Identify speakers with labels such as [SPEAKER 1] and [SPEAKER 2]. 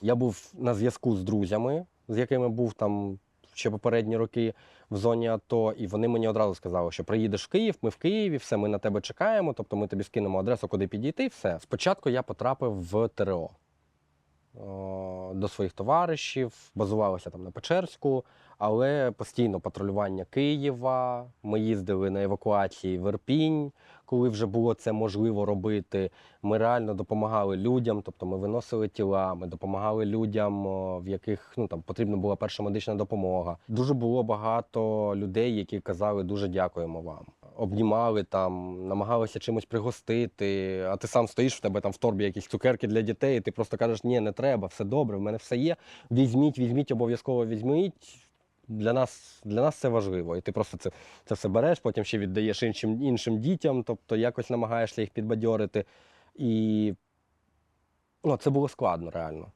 [SPEAKER 1] Я був на зв'язку з друзями, з якими був там ще попередні роки в зоні АТО, і вони мені одразу сказали, що приїдеш в Київ, ми в Києві, все, ми на тебе чекаємо, тобто ми тобі скинемо адресу, куди підійти, все. Спочатку я потрапив в ТРО до своїх товаришів, базувалися там на Печерську, але постійно патрулювання Києва. Ми їздили на евакуації в Ірпінь, коли вже було це можливо робити. Ми реально допомагали людям, тобто ми виносили тіла, ми допомагали людям, в яких ну там потрібна була перша медична допомога. Дуже було багато людей, які казали дуже дякуємо вам. Обнімали там, намагалися чимось пригостити. А ти сам стоїш в тебе там в торбі якісь цукерки для дітей. І ти просто кажеш, ні, не треба, все добре, в мене все є. Візьміть, візьміть, обов'язково візьміть. Для нас, для нас це важливо. І ти просто це, це все береш, потім ще віддаєш іншим, іншим дітям, тобто якось намагаєшся їх підбадьорити. І ну, це було складно реально.